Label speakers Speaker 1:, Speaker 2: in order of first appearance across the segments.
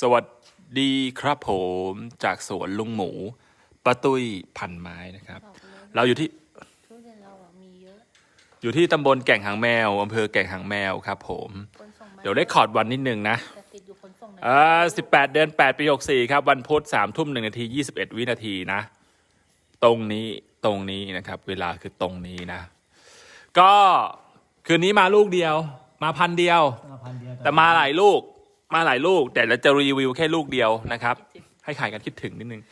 Speaker 1: สวัสดีครับผมจากสวนลุงหมูป้าตุ้ยพันไม้นะครับ
Speaker 2: บอกเลย
Speaker 1: เราอยู่ที่
Speaker 2: ทุเรียนเราอะมีเยอะ
Speaker 1: อยู่ที่ตำบลแก่งหางแมวอำเภอแก่งหางแมวครับผม
Speaker 2: คนส่งมา
Speaker 1: เดี๋ยวได้คอร์ดวันนิดนึงนะ
Speaker 2: แต่ติดอยู่คนส่งนะ
Speaker 1: อ่า18เดือน8ปี64ครับ วันพุธ3ทุ่ม1นาที21วินาทีนะ ตรงนี้ตรงนี้นะครับ เวลาคือตรงนี้นะ ก็คืนนี้มาลูกเดียว มาพันเดียว
Speaker 3: พันเดียว
Speaker 1: แต่มาหลายลูก มาหลายลูก แต่เราจะรีวิวแค่ลูกเดียวนะครับ ให้ขายกันคิดถึงนิดนึง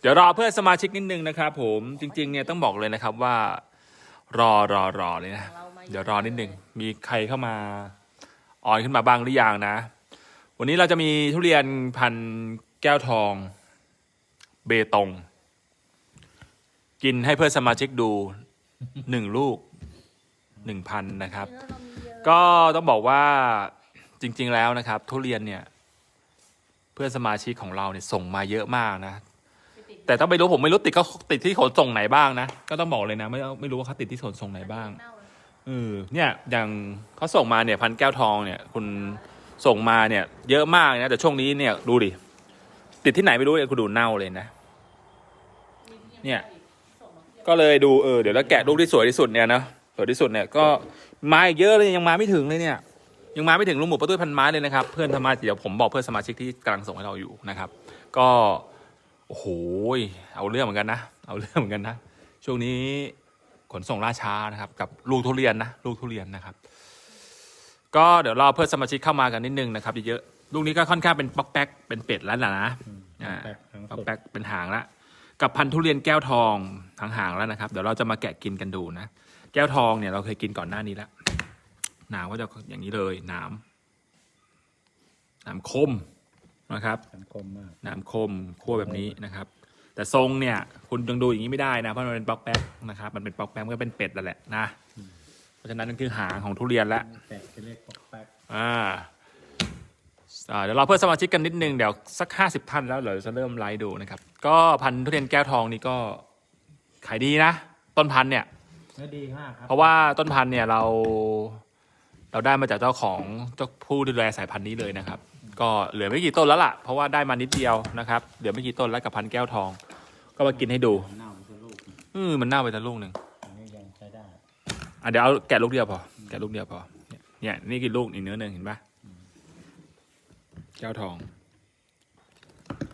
Speaker 1: เดี๋ยวรอเพื่อนสมาชิกนิดนึงนะครับ ผมจริง ๆ เนี่ยต้องบอกเลยนะครับว่า รอรอรอเลยนะ
Speaker 2: เดี๋
Speaker 1: ยวรอนิดนึงมีใครเข้ามาออนขึ้นมาบ้างหรือยังนะ วันนี้เราจะมีทุเรียนพันแก้วทอง เบตง กินให้เพื่อนสมาชิกดูหนึ่งลูกหนึ่งพันนะครับ ก็ต้องบอกว่า จริง ๆแล้วนะครับ ทุเรียนเนี่ย เพื่อนสมาชิกของเราเนี่ยส่งมาเยอะมากนะ แต่ต้องไปรู้ผมไม่รู้ติดเขาติดที่ขนส่งไหนบ้างนะก็ต้องบอกเลยนะ ไม่ไม่รู้ว่าเขาติดที่ขนส่งไหนบ้าง
Speaker 2: เน่เลย
Speaker 1: เออเนี่ยอย่างเขาส่งมาเนี่ยพันแก้วทองเนี่ย คุณส่งมาเนี่ย เยอะมากนะแต่ช่วงนี้เนี่ยดูดิติดที่ไหนไม่รู้เนี่ยคุณดูเน่าเลยนะ เนี่ย ก็เลยดูเออเดี๋ยวแล้วแกะลูกที่สวยที่สุดเนี่ยนะสวยที่สุดเนี่ยก็มาอีกเยอะเลยยังมาไม่ถึงเลยเนี่ย ยังมาไม่ถึงลุงหมูประตุ้ยพันไม้เลยนะครับ เพื่อนสมาชิกเดี๋ยวผมบอกเพื่อนสมาชิกที่กำลังส่งให้เราอยู่นะครับ ก็โอ้โหเอาเรื่องเหมือนกันนะ เอาเรื่องเหมือนกันนะ ช่วงนี้ขนส่งล่าช้านะครับ กับลูกทุเรียนนะลูกทุเรียนนะครับ ก็เดี๋ยวรอเพื่อนสมาชิกเข้ามากันนิดนึงนะครับเยอะๆลูกนี้ก็ค่อนข้างเป็นป๊อกแป๊กเป็นเป็ดแล้วนะนะอ่า
Speaker 3: แปลกทั้ง
Speaker 1: ป๊อก
Speaker 3: สุด
Speaker 1: แป๊กเป็นหางละกับพันธุ์ทุเรียนแก้วทองทางหางแล้วนะครับ เดี๋ยวเราจะมาแกะกินกันดูนะ แก้วทองเนี่ยเราเคยกินก่อนหน้านี้แล้ว หนามก็จะอย่างนี้เลยหนามหนามคมนะครับ
Speaker 3: สังคมมาก
Speaker 1: หนามคมคั่วแบบนี้นะครับ แต่ทรงเนี่ย คุณยังดูอย่างนี้ไม่ได้นะเพราะมันเป็นป๊อกแป๊กนะครับ มันเป็นป๊อกแป๊กมันก็เป็นเป็ดนั่นแหละนะเพราะฉะนั้นนั่นคือหางของทุเรียนละ
Speaker 3: แปลกจะเรียกปอกแป๊ก
Speaker 1: อ่าอ่าเดี๋ยวเราเพื่อนสมาชิกกันนิดนึงเดี๋ยวสักห้าสิบท่านแล้วเดี๋ยวจะเริ่มไลฟ์ดูนะครับ ก็พันธุ์ทุเรียนแก้วทองนี่ก็ขายดีนะ ต้นพันธุ์เนี่ย
Speaker 3: เนื้อดีมากครับ
Speaker 1: เพราะว่าต้นพันธุ์เนี่ยเรา เราได้มาจากเจ้าของเจ้าผู้ดูแลสายพันธุ์นี้เลยนะครับ ก็เหลือไม่กี่ต้นแล้วล่ะ เพราะว่าได้มานิดเดียวนะครับ เหลือไม่กี่ต้นแล้วกับพันธุ์แก้วทอง ก็มากินให้ดู
Speaker 3: เน่าจะลูก
Speaker 1: อืมมันเน่าไปแต่ลูกหนึ่ง
Speaker 3: อันนี้ยังใช้ได้
Speaker 1: อะเดี๋ยวเอาแกะลูกเดียวพอ แกะลูกเดียวพอ เนี่ยเนี่ยนี่กี่ลูกอีกเนื้อหนึ่งเห็นปะแก้วทอง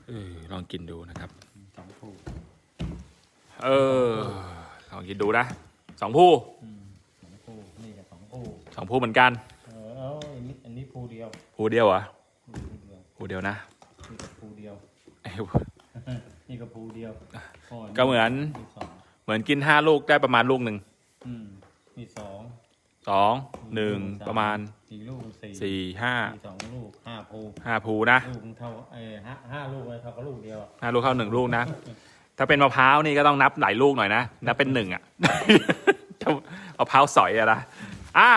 Speaker 1: เออลองกินดูนะครับ
Speaker 3: สองคู่
Speaker 1: เออลองกินดูนะสองผู้
Speaker 3: อืมสองคู่นี่กับส องคู่
Speaker 1: สองผู้เหมือนกัน
Speaker 3: เออเอาอันนี้อันนี้ภูเดียว
Speaker 1: ผู้เดียวเหรอ
Speaker 3: ภูเดียว
Speaker 1: ผู้เดียวนะ
Speaker 3: นี่กับภูเดียว
Speaker 1: เอ้ย
Speaker 3: นี่กับภูเดียวโก็
Speaker 1: เหมือน
Speaker 3: นี่สอง
Speaker 1: เหมือนกินห้าลูกได้ประมาณลูกหนึ่ง
Speaker 3: อืมนี่สอง
Speaker 1: สองหนึ่ง
Speaker 3: ส
Speaker 1: ประมาณ
Speaker 3: สี่ลูกสี่
Speaker 1: สี่ห้า
Speaker 3: สี่สองลูกห้าภู
Speaker 1: ห้าภูนะ
Speaker 3: ลูกเท่าเออห้าห้าลูกเลยเท่ากับลูกเดียวอะ
Speaker 1: ห้าลูกเข้าหนึ่งลูกนะ ถ้าเป็นมะพร้าวนี่ก็ต้องนับหลายลูกหน่อยนะนับเป็นหนึ่งอะถ้ามะพร้าวสอยอะนะอะ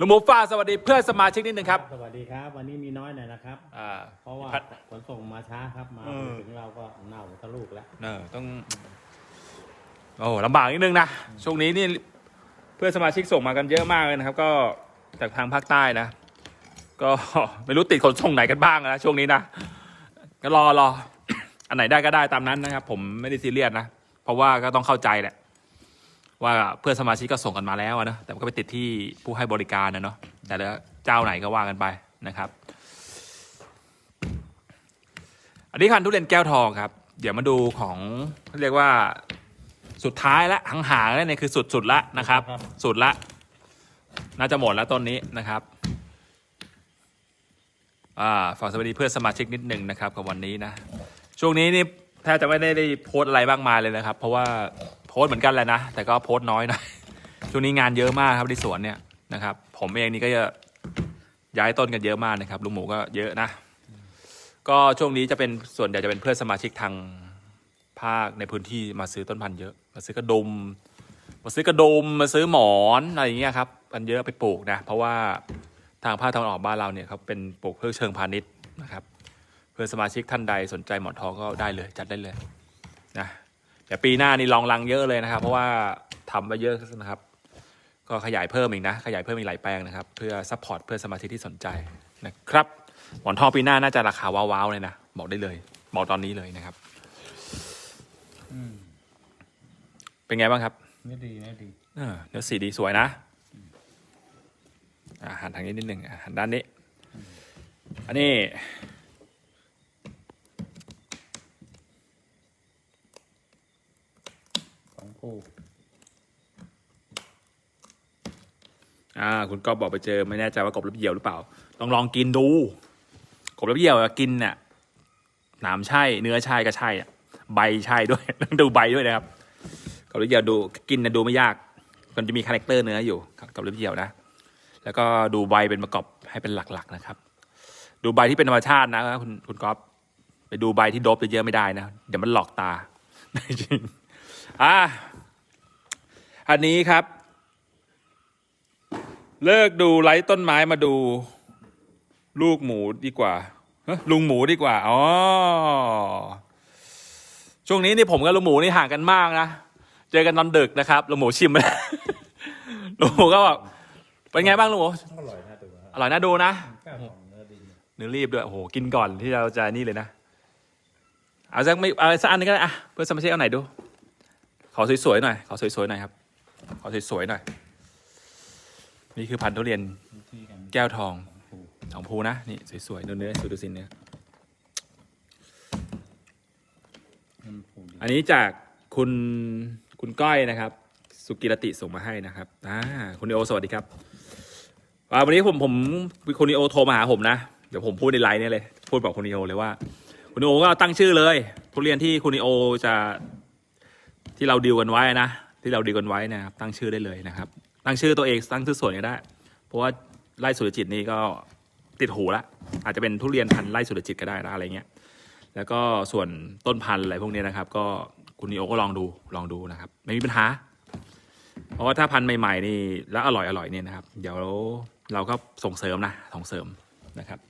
Speaker 1: ลุงหมูฟ้าสวัสดีเพื่อนสมาชิกนิดนึงครับ
Speaker 3: สวัสดีครับ วันนี้มีน้อยหน่อยนะครับ
Speaker 1: อ่า
Speaker 3: เพราะว่า
Speaker 1: พัด
Speaker 3: ขนส่งมาช้าครับมา
Speaker 1: เออ
Speaker 3: ถึงเราก็เน่าทะลูกแล้ว
Speaker 1: เออต้อง โอ้ลำบากนิดนึงนะช่วงนี้นี่เพื่อนสมาชิกส่งมากันเยอะมากเลยนะครับ ก็จากทางภาคใต้นะ ก็ ไม่รู้ติดขนส่งไหนกันบ้างนะช่วงนี้นะก็รอรอ อันไหนได้ก็ได้ตามนั้นนะครับ ผมไม่ได้ซีเรียสนะ เพราะว่าก็ต้องเข้าใจแหละ ว่าเพื่อนสมาชิกก็ส่งกันมาแล้วนะแต่มันก็ไปติดที่ผู้ให้บริการนะเนาะแต่ละเจ้าไหนก็ว่ากันไปนะครับ อันนี้คันทุเรียนแก้วทองครับ เดี๋ยวมาดูของเรียกว่าสุดท้ายละหางๆแล้วเนี่ยคือสุดสุดละนะครับ สุดละ น่าจะหมดแล้วต้นนี้นะครับอ่าฝากสวัสดีเพื่อนสมาชิกนิดหนึ่งนะครับกับวันนี้นะ ช่วงนี้นี่แทบจะไม่ได้ได้โพสอะไรบ้างมายเลยนะครับ เพราะว่า พสเหมือนกันแหละนะ แต่ก็โพสน้อยหน่อยช่วงนี้งานเยอะมากครับที่สวนเนี่ยนะครับ ผมเองนี่ก็จะย้ายต้นกันเยอะมากนะครับลุงหมูก็เยอะนะ ก็ช่วงนี้จะเป็นส่วนใหญ่จะเป็นเพื่อนสมาชิกทางภาคในพื้นที่มาซื้อต้นพันธุ์เยอะ มาซื้อกระดม มาซื้อกระดมมาซื้อหมอนอะไรอย่างเงี้ยครับกันเยอะไปปลูกนะ เพราะว่าทางภาคตะวันออกบ้านเราเนี่ยเขาเป็นปลูกเพื่อเชิงพาณิชย์นะครับ เพื่อนสมาชิกท่านใดสนใจหมอนทองก็ได้เลยจัดได้เลยนะ เดี๋ยวปีหน้านี่ลองรังเยอะเลยนะครับ เพราะว่าทำไปเยอะนะครับ ก็ขยายเพิ่มอีกนะ ขยายเพิ่มอีกหลายแปลงนะครับ เพื่อซัพพอร์ตเพื่อนสมาชิกที่สนใจนะครับ หมอนทองปีหน้าน่าจะราคาว้าวๆเลยนะ บอกได้เลย บอกตอนนี้เลยนะครับ
Speaker 3: อืม
Speaker 1: เป็นไงบ้างครับ
Speaker 3: ไม่ดีไม่ดี
Speaker 1: เออเนื้อสีดีสวยนะอ่าหันทางนี้นิดหนึ่งอะหันด้านนี้ อันนี้
Speaker 3: อ่า
Speaker 1: คุณก็บอกไปเจอไม่แน่ใจว่ากบรับเหยี่ยวหรือเปล่า ต้องลองกินดู กบรับเหยี่ยวอกินเนี่ยหนามใช่ เนื้อใช่ก็ใช่อะใบใช่ด้วยต้องดูใบด้วยนะครับกบรับเหยี่ยวดูกินนะดูไม่ยาก มันจะมีคาแรคเตอร์เนื้ออยู่กบรับเหยี่ยวนะ แล้วก็ดูใบเป็นประกอบให้เป็นหลักๆนะครับ ดูใบที่เป็นธรรมชาตินะคุณคุณก๊อฟไปดูใบที่โดบเยอะๆไม่ได้นะ เดี๋ยวมันหลอกตาจริงอะ อันนี้ครับ เลิกดูไลฟ์ต้นไม้มาดู ลูกหมูดีกว่าลุงหมูดีกว่าอ๋อช่วงนี้นี่ผมกับลุงหมูนี่ห่างกันมากนะเจอกันตอนดึกนะครับลุงหมูชิมไปแล้วลุงหมูก็บอกเป็นไงบ้างลุงหมู
Speaker 3: อร่อยนะตัว
Speaker 1: อร่อยน่าดูนะ
Speaker 3: เนื้อ
Speaker 1: รีบด้วยโอ้โหกินก่อนที่เราจะนี่เลยนะเอาสักไม่เอาสักอันนึงก็ได้อะเพื่อสมาชิกเอาไหนดู ขอสวยๆหน่อยขอสวยๆหน่อยครับ ขอสวยๆหน่อย นี่คือพันธุ์ทุเรียน
Speaker 3: วิธีกัน
Speaker 1: แก้วทอง
Speaker 3: สองคู่
Speaker 1: สองภูนะ นี่สวยๆเนื้อเนื้อสวยดูสิเนื้อ
Speaker 3: ให้มันคู่ดี
Speaker 1: อันนี้จากคุณคุณก้อยนะครับ สุกิรติส่งมาให้นะครับอ่าคุณนิโอสวัสดีครับอ่าวันนี้ผมผมคุณนิโอโทรมาหาผมนะเดี๋ยวผมพูดในไลน์เนี่ยเลย พูดบอกคุณนิโอเลยว่า คุณนิโอก็ตั้งชื่อเลยทุเรียนที่คุณนิโอจะที่เราดีลกันไว้นะ ที่เราดีกันไว้นะครับตั้งชื่อได้เลยนะครับ ตั้งชื่อตัวเองตั้งชื่อส่วนก็ได้ เพราะว่าไร่สุรจิตนี่ก็ติดหูละอาจจะเป็นทุเรียนพันไร่สุรจิตก็ได้นะอะไรเงี้ยแล้วก็ส่วนต้นพันธุ์อะไรพวกนี้นะครับ ก็คุณนิโอก็ลองดูลองดูนะครับ ไม่มีปัญหา เพราะว่าถ้าพันธุ์ใหม่ๆนี่แล้วอร่อยอร่อยเนี่ยนะครับ เดี๋ยวเราก็ส่งเสริมนะส่งเสริมนะครับ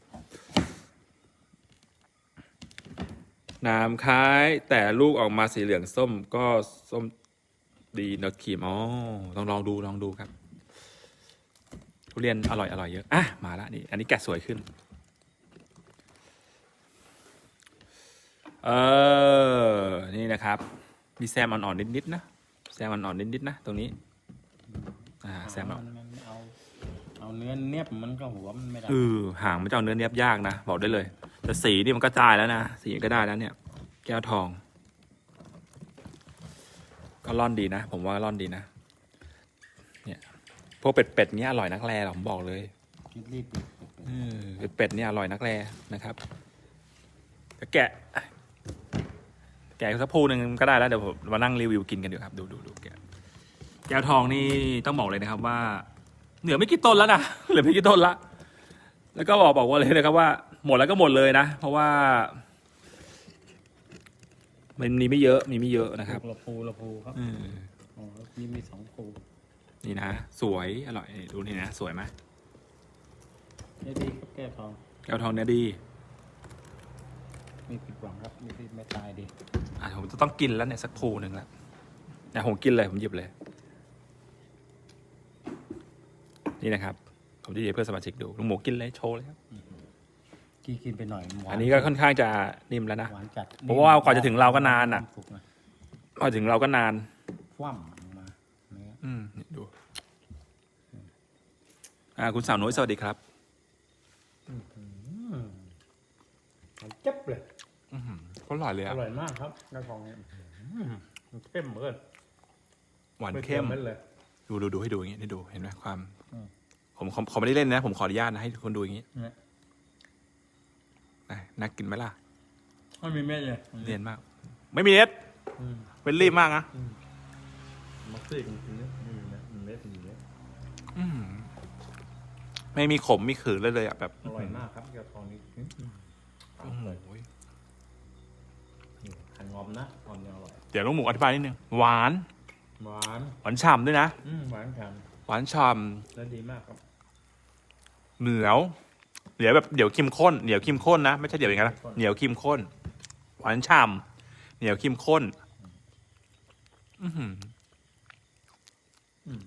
Speaker 1: น้ำคล้ายแต่ลูกออกมาสีเหลืองส้มก็ส้ม ดีนอตครีมอ๋อต้องลองดูลองดูครับทุเรียนอร่อยอร่อยเยอะอะมาละนี่อันนี้แกะสวยขึ้น เออ นี่นะครับมีแซมอ่อนๆนิดๆนะแซมอ่อนๆนิดๆนะตรงนี้ อ่าแซมอ่อน
Speaker 3: มันมันเอาเอาเนื้อเนียบมันก็หัวมันไม่ได้
Speaker 1: เออหางมันจะเอาเนื้อเนียบยากนะบอกได้เลย แต่สีนี่มันก็จ่ายแล้วนะสีก็ได้แล้วเนี่ย แก้วทอง ก็ร่อนดีนะ ผมว่าร่อนดีนะ เนี่ย พวกเป็ดๆเนี้ยอร่อยนักแลหรอกผมบอกเลย
Speaker 3: คิดรีบ
Speaker 1: เออเป็ดๆเนี่ยอร่อยนักแลนะครับจะแกะ แกะสักพูหนึ่งก็ได้แล้วเดี๋ยวผมมานั่งรีวิวกินกันเดี๋ยวครับ ดูดูดูแกะแก้วทองนี่ต้องบอกเลยนะครับว่า เหลือไม่กี่ต้นแล้วนะเหลือไม่กี่ต้นละแล้วก็บอกบอกว่าเลยนะครับว่า หมดแล้วก็หมดเลยนะ เพราะว่า มันมีไม่เยอะมีไม่เยอะนะครับ
Speaker 3: ละภูละภูครับ
Speaker 1: เออ
Speaker 3: อ๋อนี่มีสองภู
Speaker 1: นี่นะ สวยอร่อยนี่ดูนี่นะสวยไหม
Speaker 3: นี่ดีครับแก้วทอง
Speaker 1: แก้วทองเนื้อดี
Speaker 3: มีผิดหวังครับมีที่ไม่ตายดี
Speaker 1: อะผมจะต้องกินแล้วเนี่ยสักพูหนึ่งแล้วนะผมกินเลยผมหยิบเลย นี่นะครับ ผมจะหยิบเพื่อสมาชิกดูลุงหมูกินเลยโชว์เลยครับ
Speaker 3: กี่กินไปหน่อยหวา
Speaker 1: อันนี้ก็ค่อนข้างจะนิ่มแล้วนะ
Speaker 3: หวานจัด
Speaker 1: เพราะว่ากว่าจะถึงเราก็นานน่ะ
Speaker 3: สุกนะ
Speaker 1: พอถึงเราก็นาน
Speaker 3: คว่ำลงมาเนื้อ
Speaker 1: อืมนี่ดู อ่า คุณสาวน้อยสวัสดีครับ
Speaker 3: อืมมันเจ็บเลย
Speaker 1: อือหือก็อร่อยเลย
Speaker 3: อ
Speaker 1: อะ
Speaker 3: ร่อยมากครับแก้วทองเนี่ยอืมมันเข้มเหมือนกัน
Speaker 1: หวานเข้ม
Speaker 3: ไม็ดเลย
Speaker 1: ดูดูดูให้ดูอย่างงี้ให้ดูเห็นไหมความ
Speaker 3: อืม
Speaker 1: ผมผมผมไม่ได้เล่นนะ ผมขออนุญาตนะให้คนดูอย่างงี้
Speaker 3: เนี่ย
Speaker 1: นะน่ากินไหมล่ะ
Speaker 3: ไม่มีเม็ดเลย
Speaker 1: เรียนมาก ไม่มีเน็ต
Speaker 3: อืม
Speaker 1: เป็นรีบมากนะ
Speaker 3: มักซี่จริงๆเนี่ยไม่มีเม็ดมีเม็ดมีเม็ด
Speaker 1: อืมไม่มีขมมีขืนเลยเลยอะแบบ
Speaker 3: อร่อยมากครับแก้วทองนี่อืม
Speaker 1: โอ้โห
Speaker 3: นี่ขันงอมนะงอมเนี่ยอร่อย
Speaker 1: เดี๋ยวลุงหมูอธิบายนิดนึงหวาน
Speaker 3: หวาน
Speaker 1: หวานฉ่ำด้วยนะ
Speaker 3: อืมหวานฉ่
Speaker 1: หวานฉ่ำ
Speaker 3: และดีมากครับำ
Speaker 1: เหนียว เหนียวแบบเดี๋ยวเข้มข้นเหนียวเข้มข้นนะไม่ใช่เดี๋ยวอย่างนั้นนะเหนียวเข้มข้นหวานฉ่ำเหนียวเข้มข้น อือหือ
Speaker 3: อืม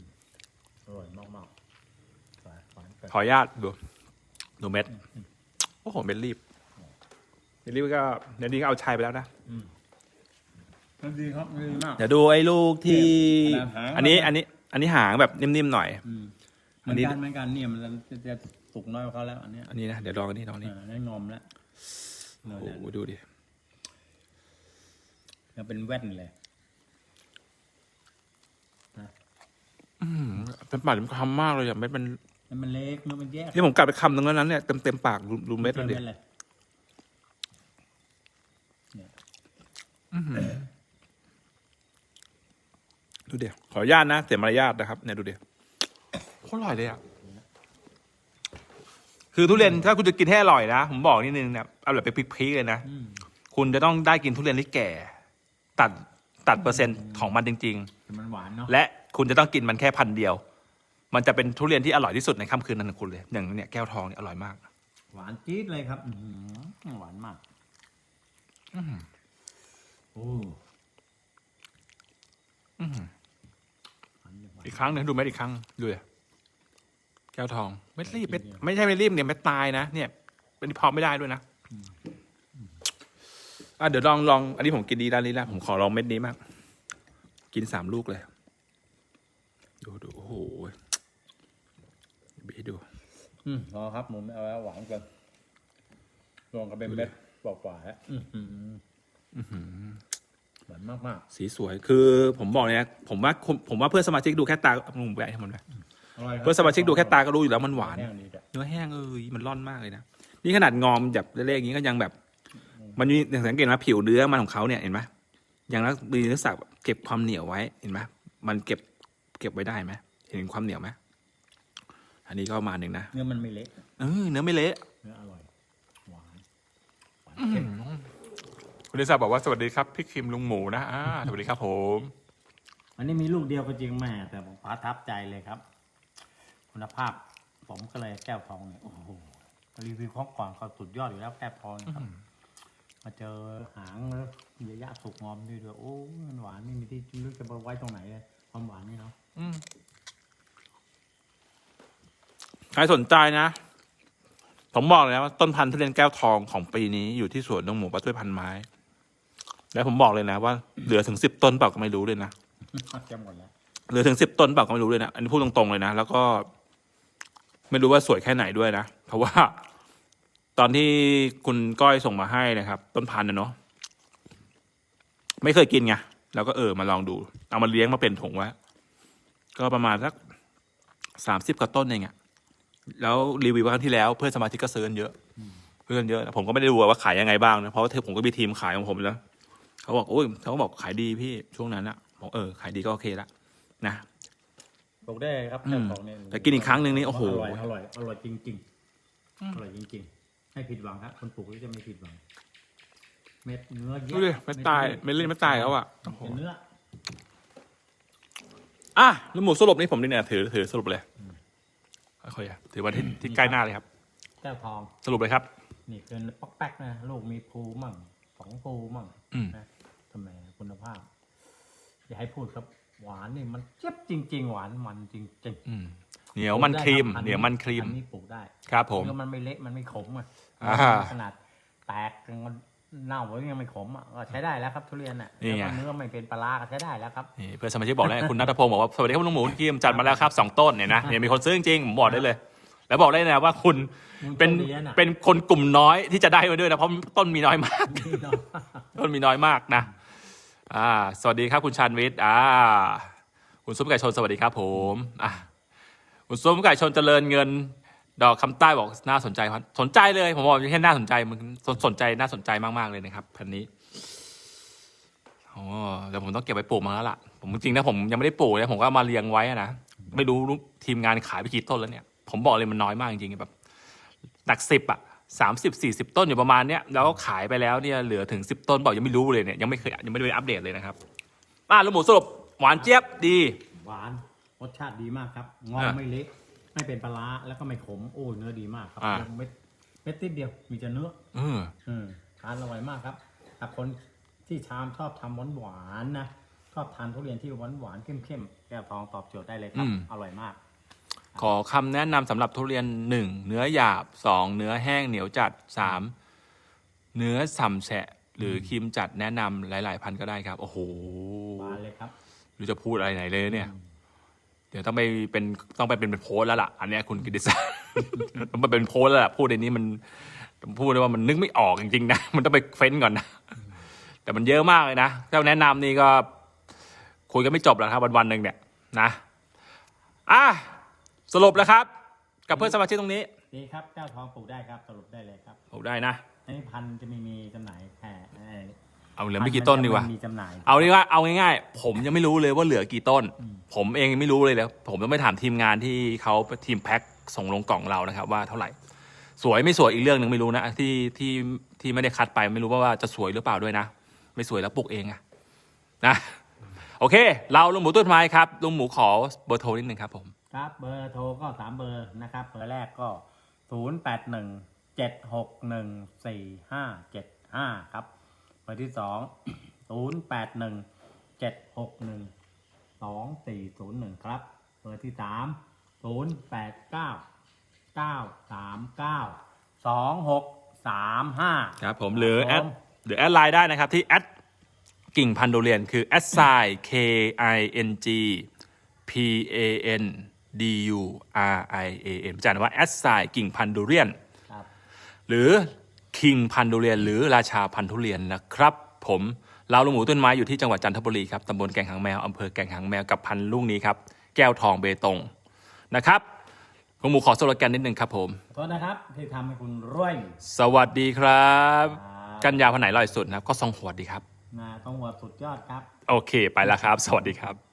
Speaker 3: อร่อยมากๆหวานหวานเกิน
Speaker 1: ขออนุญาตดูดูเม็ดโอ้โหเม็ดรีบเม็ดรีบก็เดี๋ยวนี้ก็เอาชัยไปแล้วนะ
Speaker 3: มันดีครับมันดีมาก
Speaker 1: เดี๋ยวดูไอ้ลูกที่
Speaker 3: ขนาดหาง
Speaker 1: อันนี้อันนี้ อันนี้หางแบบนิ่มๆหน่อย
Speaker 3: อืม เห
Speaker 1: อั
Speaker 3: มือนน
Speaker 1: นี้
Speaker 3: กันเหมือนกันเนี่ยมันจะจะสุกน้อยกว่าเขาแล้วอันเนี้ย
Speaker 1: อันนี้นะเดี๋ยวลองอันนี้ลองอันนี้
Speaker 3: อ่าได้งอมแล้ว
Speaker 1: โอ้
Speaker 3: เนี่ย
Speaker 1: โหดูดิ
Speaker 3: ยังเป็นแว่นเลย
Speaker 1: อืมเป็นปากเป็นคำมากเลยอะเม็ดมัน
Speaker 3: มันมันเล็กเนื้อมันแยก
Speaker 1: นี่ผมกัดไปคำหนึงแล้วนั้นเนี่ยเต็มเต็มๆปากดูดูเม็ดมันดิ
Speaker 3: เลย
Speaker 1: ดูเดี๋ยวขออนุญาตนะเสียมารยาทนะครับเนี่ยดูเดี๋ยวโคตรอร่อยเลยอะ คือทุเรียนถ้าคุณจะกินให้อร่อยนะ ผมบอกนิดนึงเนี่ยเอาแบบไปพลิกๆเลยนะ
Speaker 3: อืม
Speaker 1: คุณจะต้องได้กินทุเรียนที่แก่ ตัดตัดเปอร์เซ็นต์ของมันจริง
Speaker 3: แต่มันหวานเนาะ
Speaker 1: ๆ และคุณจะต้องกินมันแค่พันเดียว มันจะเป็นทุเรียนที่อร่อยที่สุดในค่ำคืนนั้นของคุณเลย อย่างเนี่ยแก้วทองเนี่ยอร่อยมาก
Speaker 3: หวานจี๊ดเลยครับอื้อหือหวานมาก
Speaker 1: อื้อหือ
Speaker 3: โอ้
Speaker 1: อื้อหือ
Speaker 3: หวานเลยหวาน
Speaker 1: อีกครั้งหนึ่งดูเม็ดอีกครั้งดูเลยแก้วทองเม็ดรีบเม็ดไม่ใช่เม็ดรีบเนี่ยเม็ดตายนะเนี่ยเป็นพอไม่ได้ด้วยนะอะเดี๋ยวลองลองอันนี้ผมกินดีด้านนี้แล้วผมขอลองเม็ดนี้มาก กินสามลูกเลย ดูดูโอ้โหบีดู
Speaker 3: อืมรอครับผมไม่เอาแล้วหวานเกินรวมกับเป็นเม็ดกว่าๆแล้วอื้อหือหวานมากมาก
Speaker 1: สีสวยคือผมบอกเลยนะผมว่าผมผมว่าเพื่อนสมาชิกดูแค่ตาหนุ่มแหวะให้มันไป
Speaker 3: ๆอร่อยครับ
Speaker 1: เพื่อนสมาชิกดูแค่ตาก็รู้อยู่แล้วมันหวาน
Speaker 3: แห้งดีจ้ะ
Speaker 1: เนื้อแห้งเอ้ยมันร่อนมากเลยนะนี่ขนาดงอมแบบเล็กๆอย่างนี้ก็ยังแบบ มันมีอย่างสังเกตนะผิวเนื้อมันของเขาเนี่ยเห็นไหมยังรักมีเนื้อสักเก็บความเหนียวไว้เห็นไหมมันเก็บเก็บไว้ได้ไหมเห็นความเหนียวไหมอันนี้ก็ประมาณหนึ่งนะ
Speaker 3: เนื้อมันไม่เละ
Speaker 1: เออเนื้อไม่เละ
Speaker 3: เนื้ออร่อยหวานหวานเค็ม
Speaker 1: คุณลิซ่าบอกว่าสวัสดีครับพี่คิมลุงหมูนะอ่าสวัสดีครับผม
Speaker 3: อันนี้มีลูกเดียวก็จริงแม่แต่ผมประทับใจเลยครับ คุณภาพ ผมก็เลยแก้วทองเนี่ยโอ้โหรีวิวของก่อนเขาสุดยอดอยู่แล้วแก้วทองนะครับ มาเจอหางแล้วระยะสุกงอมด้วยด้วยโอ้มันหวานไม่มีที่ลึกจะไปไว้ตรงไหนเลยความหวานนี่เนาะ
Speaker 1: ใครสนใจนะ ผมบอกเลยนะว่าต้นพันธุ์ทุเรียนแก้วทองของปีนี้อยู่ที่สวนนงหมูป้าตุ้ยพันไม้ แล้วผมบอกเลยนะว่าเหลือถึงสิบต้นเปล่าก็ไม่รู้เลยนะ
Speaker 3: จะหมดแล้ว
Speaker 1: เหลือถึงสิบต้นเปล่าก็ไม่รู้เลยนะ อันนี้พูดตรงๆเลยนะ แล้วก็ ไม่รู้ว่าสวยแค่ไหนด้วยนะ เพราะว่า ตอนที่คุณก้อยส่งมาให้นะครับ ต้นพันธุ์นะเนาะไม่เคยกินไงเราก็เออมาลองดู เอามาเลี้ยงมาเป็นถุงไว้ก็ประมาณสักสามสิบกว่าต้นเองอะแล้วรีวิวครั้งที่แล้วเพื่อนสมาชิกก็ซื้อกันเยอะเพื่อนเยอะผมก็ไม่ได้รู้ว่าขายยังไงบ้างนะเพราะว่าผมก็มีทีมขายของผมแล้วเขาบอกโอ้ยเขาบอกขายดีพี่ช่วงนั้นอะบอกเออขายดีก็โอเคละนะ
Speaker 3: ปลูกได้ครับ
Speaker 1: อืม
Speaker 3: แก้วทองเนี่ย
Speaker 1: แต่กินอีกครั้งหนึ่งนี่โอ้โห
Speaker 3: อร่อยอร่อยอร่อยจริงๆอร่อยจริงๆให้ผิดหวังครับคนปลูกก็จะไม่ผิดหวัง เม็ดเนื้อเย
Speaker 1: ดูดิ
Speaker 3: อะ
Speaker 1: ไม่ตายไม่เล่นไม่ตายแล้วอะโอ้โห
Speaker 3: เป็นเนื้อ
Speaker 1: อะแล้วหมูสรุปนี่ผมนี่เนี่ยถือถือสรุปเลยค่อยๆอะถือวันที่ที่ใกล้หน้าเลยครับ
Speaker 3: แก้วทอง
Speaker 1: สรุปเลยครับ
Speaker 3: นี่คือป๊อกแป๊กนะลูกมีภูมั่งสองภูมั่ง
Speaker 1: อืม
Speaker 3: นะทำไมคุณภาพ อย่าให้พูดครับ หวานนี่มันเจ็บจริง ๆ หวานมันจริง
Speaker 1: อืมเห
Speaker 3: ๆ
Speaker 1: นียวมันครีม
Speaker 3: ปลูกได้
Speaker 1: เหนียวมันครีม
Speaker 3: อันนี้ปลูกได้
Speaker 1: ครับผม
Speaker 3: เนื้อมันไม่เละมันไม่ขมอะ
Speaker 1: อ่า
Speaker 3: ขนาดแตกมันเน่าไว้ยังไม่ขมอะก็ใช้ได้แล้วครับทุเรียนอะ
Speaker 1: นี่ไง
Speaker 3: แล้วก็เนื้อไม่เป็นปลาร้าก็ใช้ได้แล้วครับ
Speaker 1: นี่เพื่อนสมาชิกบอกแล้วคุณนัทพงศ์บอกว่าสวัสดีครับลุงหมูครีมจัดมาแล้วครับสองต้นเนี่ยนะเนี่ยมีคนซื้อจริงๆผมบอกได้เลย แล้วบอกได้นะว่าคุณเป็น
Speaker 3: มึงโชคดีนะ
Speaker 1: เป็นคนกลุ่มน้อยที่จะได้มาด้วยนะเพราะต้นมีน้อยมาก
Speaker 3: นี่เนาะ
Speaker 1: ต้นมีน้อยมากนะ อ่า สวัสดีครับคุณชานวิทย์อ่า คุณซุปไก่ชนสวัสดีครับผมอะคุณซุปไก่ชนเจริญเงิน ดอกคำใต้บอกน่าสนใจครับสนใจเลยผมบอกแค่น่าสนใจมันสนสนใจน่าสนใจมากๆเลยนะครับพันนี้อ๋อเดี๋ยวผมต้องเก็บไปปลูกมาแล้วล่ะ ผมจริงๆนะผมยังไม่ได้ปลูกเลยผมก็มาเรียงไว้นะไม่รู้ทีมงานขายไปกี่ต้นแล้วเนี่ย ผมบอกเลยมันน้อยมากจริงๆแบบหลักสิบอะ สามสิบสี่สิบต้นอยู่ประมาณเนี้ยแล้วก็ขายไปแล้วเนี่ยเหลือถึงสิบต้นบอกยังไม่รู้เลยเนี่ยยังไม่เคยยังไม่ได้ไปอัปเดตเลยนะครับอ่าลูกหมูสรุปหวานเจี๊ยบดี
Speaker 3: หวานรสชาติดีมากครับงอ
Speaker 1: อะ
Speaker 3: ไม่เละไม่เป็นปลาร้าแล้วก็ไม่ขมโอ้เนื้อดีมากครับ
Speaker 1: อะ
Speaker 3: ยังเม็ดเม็ดติดเดียวมีแต่เนื้อ
Speaker 1: เออ
Speaker 3: อืมทานอร่อยมากครับถ้าคนที่ชามชอบทำหวานหวานๆนะชอบทานทุเรียนที่หวานหวานๆเข้มๆแก้วทองตอบโจทย์ได้เลยครับอร่อยมาก
Speaker 1: ขอคำแนะนำสำหรับทุเรียนหนึ่งเนื้อหยาบสองเนื้อแห้งเหนียวจัดสามเนื้อสัมแฉะ หรือครีมจัดแนะนำหลาย ๆ พันก็ได้ครับ โอ้โห
Speaker 3: มาเลยครับ
Speaker 1: หรือจะพูดอะไรไหนเลยเนี่ย เดี๋ยวต้องไปเป็นต้องไปเป็นโพสต์แล้วล่ะ อันเนี้ยคุณกิติศักดิ์ ต้องไปเป็นโพสต์แล้วล่ะพูดในนี้มันพูดได้ว่ามันนึกไม่ออกจริงๆนะ มันต้องไปเฟ้นก่อนนะ แต่มันเยอะมากเลยนะเจ้าแนะนำนี่ก็คุยกันไม่จบแล้วครับวันๆหนึ่งเนี่ยนะ อะ สรุปแล้วครับ กับเพื่อนสมาชิกตรงนี้
Speaker 3: ดีครับเจ้าทองปลูกได้ครับสรุปได้เลยครับ
Speaker 1: ผมได้นะ
Speaker 3: อันนี้พันธุ์จะไม่มีจำหน่ายแค่เอ่อ
Speaker 1: เอาเหลือไม่กี่ต้นดีกว่า
Speaker 3: พัธุ์มัจะไมีจำหน่าย
Speaker 1: เอาดีว่าเอาง่ายๆ ผมยังไม่รู้เลยว่าเหลือกี่ต้นผมเองยังไม่รู้เลยแล้วผมต้องไปถามทีมงานที่เขาทีมแพ็คส่งลงกล่องเรานะครับว่าเท่าไหร่ สวยไม่สวยอีกเรื่องหนึ่งไม่รู้นะที่ที่ที่ไม่ได้คัดไปไม่รู้ว่าจะสวยหรือเปล่าด้วยนะ ไม่สวยแล้วปลูกเองอะนะ โอเค เราลุงหมูต้นไม้ครับลุงหมูขอเบอร์โทรนิดนึงครับผม
Speaker 3: ครับเบอร์โทรก็สามเบอร์นะครับ เบอร์แรกก็ศูนย์แปดหนึ่งเจ็ดหกหนึ่งสี่ห้าเจ็ดห้าครับ เบอร์ที่สองศูนย์แปดหนึ่งเจ็ดหกหนึ่งสองสี่ศูนย์หนึ่งครับ เบอร์ที่สามศูนย์แปดเก้าเก้าสามเก้าสองหกสามห้า
Speaker 1: ครับผมหรือแอด
Speaker 3: ผม
Speaker 1: หรือแอดไลน์ได้นะครับที่แอดกิ่งพันธุ์โดเรียนคือแอดไซ K I N G P A N D U R I A N จานว่าแอดไซกิ่งพันธุ์โดเรียน
Speaker 3: ครับ
Speaker 1: หรือคิงพันธุ์ทุเรียน หรือราชาพันธุ์ทุเรียนนะครับ ผมเราลุงหมูต้นไม้อยู่ที่จังหวัดจันทบุรีครับตำบลแก่งหางแมวอำเภอแก่งหางแมวกับพันธุ์ลูกนี้ครับ แก้วทองเบตงนะครับลุงหมูขอสโลแกนนิดนึงครับผม
Speaker 3: ขอโทษนะครับที่ทำให้คุณรวย
Speaker 1: สวัสดีครับ
Speaker 3: ครับ
Speaker 1: กันยาพันธุ์ไหนอร่อยสุดนะครับ ก็ซองหัวดดีครับ
Speaker 3: นะต้องหัวสุดยอดครับ
Speaker 1: โอเค ไปแล้วครับ สวัสดีครับ